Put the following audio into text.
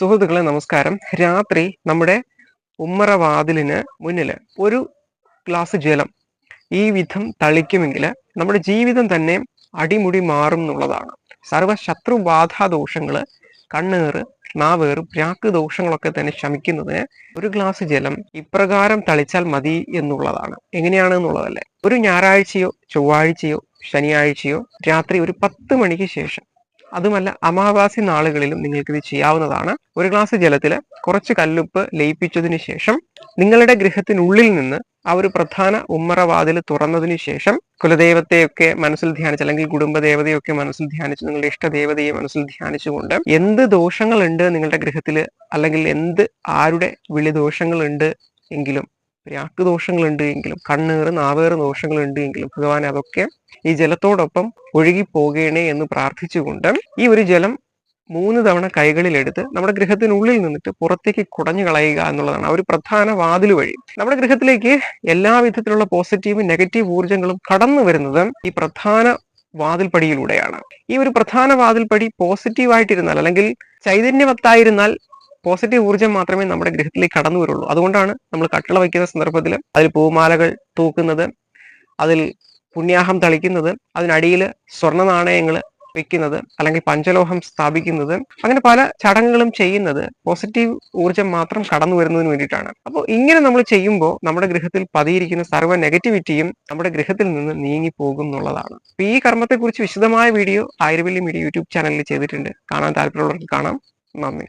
സുഹൃത്തുക്കളെ നമസ്കാരം. രാത്രി നമ്മുടെ ഉമ്മറ വാതിലിന് മുന്നിൽ ഒരു ഗ്ലാസ് ജലം ഈ വിധം തളിക്കുമെങ്കിൽ നമ്മുടെ ജീവിതം തന്നെ അടിമുടി മാറും എന്നുള്ളതാണ്. സർവ ശത്രു ബാധാ ദോഷങ്ങൾ കണ്ണേറ് നാവേറ് പ്രാക്ക് ദോഷങ്ങളൊക്കെ തന്നെ ശമിക്കുന്നതിന് ഒരു ഗ്ലാസ് ജലം ഇപ്രകാരം തളിച്ചാൽ മതി എന്നുള്ളതാണ്. എങ്ങനെയാണ് എന്നുള്ളതല്ലേ ഒരു ഞായറാഴ്ചയോ ചൊവ്വാഴ്ചയോ ശനിയാഴ്ചയോ രാത്രി ഒരു പത്ത് മണിക്ക് ശേഷം അതുമല്ല അമാവാസി നാളുകളിലും നിങ്ങൾക്ക് ചെയ്യാവുന്നതാണ്. ഒരു ഗ്ലാസ് ജലത്തിൽ കുറച്ച് കല്ലുപ്പ് ലയിപ്പിച്ചതിന് ശേഷം നിങ്ങളുടെ ഗൃഹത്തിനുള്ളിൽ നിന്ന് ആ ഒരു പ്രധാന ഉമ്മറവാതിൽ തുറന്നതിന് ശേഷം കുലദൈവത്തെയൊക്കെ മനസ്സിൽ ധ്യാനിച്ച് അല്ലെങ്കിൽ കുടുംബദേവതയൊക്കെ മനസ്സിൽ ധ്യാനിച്ച് നിങ്ങളുടെ ഇഷ്ടദേവതയെ മനസ്സിൽ ധ്യാനിച്ചുകൊണ്ട് എന്ത് ദോഷങ്ങളുണ്ട് നിങ്ങളുടെ ഗൃഹത്തിൽ അല്ലെങ്കിൽ എന്ത് ആരുടെ വിളി ദോഷങ്ങളുണ്ട് എങ്കിലും രാക്ക് ദോഷങ്ങളുണ്ട് എങ്കിലും കണ്ണേറ് നാവേറ് ദോഷങ്ങളുണ്ട് എങ്കിലും ഭഗവാൻ അതൊക്കെ ഈ ജലത്തോടൊപ്പം ഒഴുകി പോകേണേ എന്ന് പ്രാർത്ഥിച്ചുകൊണ്ട് ഈ ഒരു ജലം മൂന്ന് തവണ കൈകളിലെടുത്ത് നമ്മുടെ ഗൃഹത്തിനുള്ളിൽ നിന്നിട്ട് പുറത്തേക്ക് കുടഞ്ഞു കളയുക എന്നുള്ളതാണ് ആ ഒരു പ്രധാന വാതിൽ വഴി. നമ്മുടെ ഗൃഹത്തിലേക്ക് എല്ലാ വിധത്തിലുള്ള പോസിറ്റീവും നെഗറ്റീവ് ഊർജങ്ങളും കടന്നു വരുന്നത് ഈ പ്രധാന വാതിൽപ്പടിയിലൂടെയാണ് ഈ ഒരു പ്രധാന വാതിൽപ്പടി പോസിറ്റീവായിട്ടിരുന്നാൽ അല്ലെങ്കിൽ ചൈതന്യവത്തായിരുന്നാൽ പോസിറ്റീവ് ഊർജം മാത്രമേ നമ്മുടെ ഗൃഹത്തിലേക്ക് കടന്നു വരുള്ളൂ. അതുകൊണ്ടാണ് നമ്മൾ കട്ടിള വയ്ക്കുന്ന സന്ദർഭത്തിൽ അതിൽ പൂമാലകൾ തൂക്കുന്നത് അതിൽ പുണ്യാഹം തളിക്കുന്നത് അതിനടിയിൽ സ്വർണ നാണയങ്ങൾ വെക്കുന്നത് അല്ലെങ്കിൽ പഞ്ചലോഹം സ്ഥാപിക്കുന്നത് അങ്ങനെ പല ചടങ്ങുകളും ചെയ്യുന്നത് പോസിറ്റീവ് ഊർജം മാത്രം കടന്നു വരുന്നതിന് വേണ്ടിയിട്ടാണ്. അപ്പോൾ ഇങ്ങനെ നമ്മൾ ചെയ്യുമ്പോൾ നമ്മുടെ ഗൃഹത്തിൽ പതിയിരിക്കുന്ന സർവ നെഗറ്റിവിറ്റിയും നമ്മുടെ ഗൃഹത്തിൽ നിന്ന് നീങ്ങി പോകും എന്നുള്ളതാണ്. അപ്പൊ ഈ കർമ്മത്തെക്കുറിച്ച് വിശദമായ വീഡിയോ ആയിരവല്ലി മീഡിയ യൂട്യൂബ് ചാനലിൽ ചെയ്തിട്ടുണ്ട്. കാണാൻ താല്പര്യമുള്ളവർക്ക് കാണാം. നന്ദി.